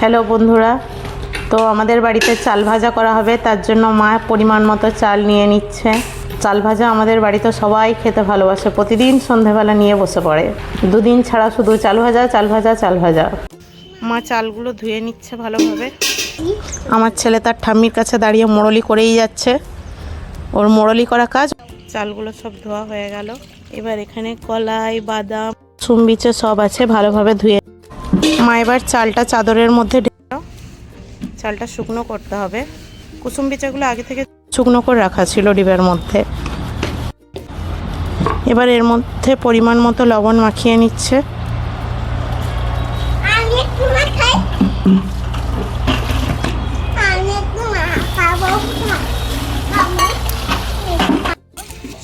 Hello বন্ধুরা, তো আমাদের বাড়িতে চাল ভাজা করা হবে, তার জন্য মা পরিমাণ মতো চাল নিয়ে নিচ্ছে। চাল ভাজা আমাদের বাড়িতে সবাই খেতে ভালোবাসে, প্রতিদিন সন্ধেবেলা নিয়ে বসে পড়ে। দুদিন ছাড়া শুধু চাল ভাজা চাল ভাজা চাল ভাজা। মা চালগুলো ধুয়ে নিচ্ছে ভালোভাবে। আমার ছেলে তার ঠাম্মির কাছে দাঁড়িয়ে মোড়লি করেই যাচ্ছে। ওর মোড়লি করা কাজ, চালগুলো সব ধোয়া হয়ে গেল। এবার এখানে কলাই, বাদাম চুমবিচে সব আছে, ভালোভাবে ধুয়ে মা এবার চালটা চাদরের মধ্যে ঢেলে চালটা শুকনো করতে হবে। কুসুম বিচাগুলো আগে থেকে শুকনো করে রাখা ছিল ডিবের মধ্যে। এবার এর মধ্যে পরিমাণ মতো লবণ মাখিয়ে নিচ্ছে।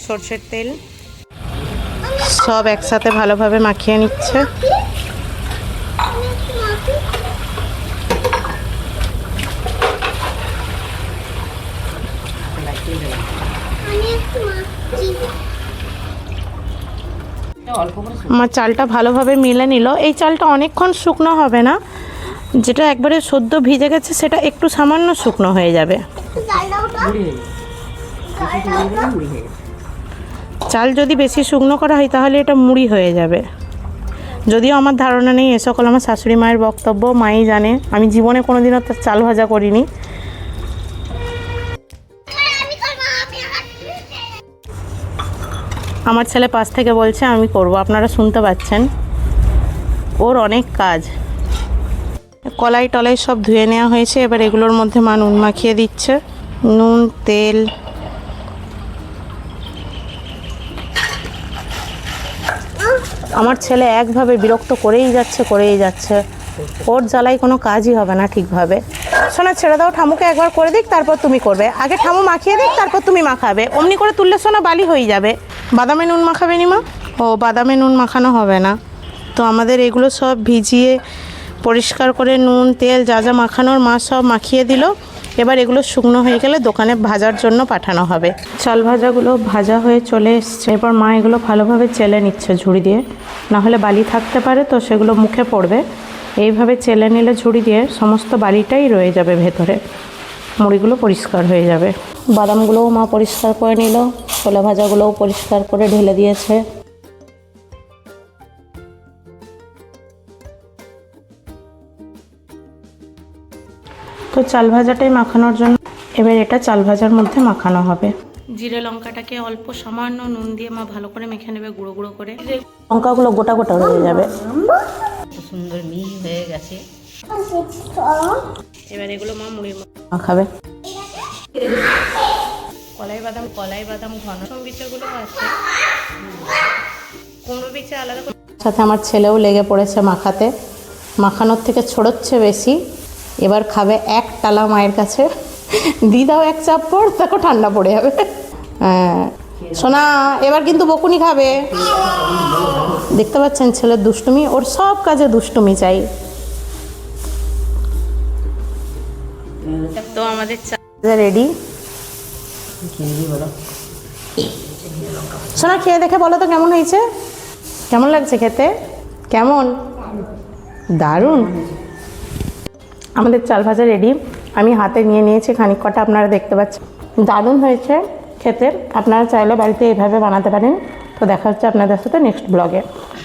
সর্ষের তেল সব একসাথে ভালোভাবে মাখিয়ে নিচ্ছে আমি একটু মাখি আমি একটু মাখছি আমার চালটা ভালোভাবে মিলে নিল। এই চালটা অনেকক্ষণ শুকনো হবে না। যেটা একবারে সদ্য ভিজে গেছে, সেটা একটু সামান্য শুকনো হয়ে যাবে। চাল যদি বেশি শুকনো করা হয়, তাহলে এটা মুড়ি হয়ে যাবে। যদিও আমার ধারণা নেই, এ সকল আমার শাশুড়ি মায়ের বক্তব্য, মাই জানে। আমি জীবনে কোনোদিনও তার চাল ভাজা করিনি। আমার ছেলে পাশ থেকে বলছে, আমি করব। আপনারা শুনতে পাচ্ছেন। ওর অনেক কাজ। কলাই টলাই সব ধুয়ে নেওয়া হয়েছে। এবার এগুলোর মধ্যে মা নুন মাখিয়ে দিচ্ছে। নুন, তেল। আমার ছেলে একভাবে বিরক্ত করেই যাচ্ছে করেই যাচ্ছে। ওর জ্বালাই কোনো কাজই হবে না ঠিকভাবে। শোনা ছেড়ে দাও ঠামুকে একবার করে দিক, তারপর তুমি করবে। আগে ঠামু মাখিয়ে দিক, তারপর তুমি মাখাবে। অমনি করে তুললে শোনা বালি হয়ে যাবে। বাদামে নুন মাখাবে নি মা? ও, বাদামে নুন মাখানো হবে না। তো আমাদের এগুলো সব ভিজিয়ে পরিষ্কার করে নুন, তেল, যা যা মাখানোর মা সব মাখিয়ে দিল। এবার এগুলো শুকনো হয়ে গেলে দোকানে ভাজার জন্য পাঠানো হবে। চাল ভাজাগুলো ভাজা হয়ে চলে এসছে। এরপর মা এগুলো ভালোভাবে চেলে নিচ্ছে ঝুড়ি দিয়ে। না হলে বালি থাকতে পারে, তো সেগুলো মুখে পড়বে। এইভাবে চেলে নিলে ঝুড়ি দিয়ে সমস্ত বালিটাই রয়ে যাবে ভেতরে। মুড়িগুলো পরিষ্কার হয়ে যাবে। বাদামগুলোও মা পরিষ্কার করে নিল। ছোলা ভাজাগুলোও পরিষ্কার করে ঢেলে দিয়েছে। তো চাল ভাজাটাই মাখানোর জন্য এবার এটা চাল ভাজার মধ্যে মাখানো হবে। জিরে লঙ্কাটাকে অল্প সামান্য নুন দিয়ে মা ভালো করে মেখে নেবে গুঁড়ো গুঁড়ো করে। লঙ্কাগুলো গোটা গোটা হয়ে যাবে। সুন্দর মিহি হয়ে গেছে। এবার এগুলো মা মুড়ির মধ্যে মাখাবে কলাই বাদাম কলাই বাদাম ঘন বিচাগুলো আছে। কুমড়ো বিচা আলাদা সাথে আমার ছেলেও লেগে পড়েছে মাখাতে। মাখানোর থেকে ছড়োচ্ছে বেশি। এবার খাবে এক টালা মায়ের কাছে। দি দাও এক চাপ্পড় দেখো ঠান্ডা পড়ে যাবে। হ্যাঁ। সোনা এবার কিন্তু বকুনি খাবে। দেখতে পাচ্ছেন ছেলের দুষ্টুমি ওর সব কাজে দুষ্টুমি চাই। তো আমাদের রেডি? সোনা, খেয়ে দেখে বলো তো কেমন হয়েছে? কেমন লাগছে খেতে? কেমন? দারুণ। আমাদের চাল ভাজা রেডি আমি হাতে নিয়ে নিয়েছি খানিক কটা, আপনারা দেখতে পাচ্ছেন। দারুণ হয়েছে খেতে। আপনারা চাইলে বাড়িতে এইভাবে বানাতে পারেন। তো দেখা হচ্ছে আপনাদের সাথে নেক্সট ব্লগে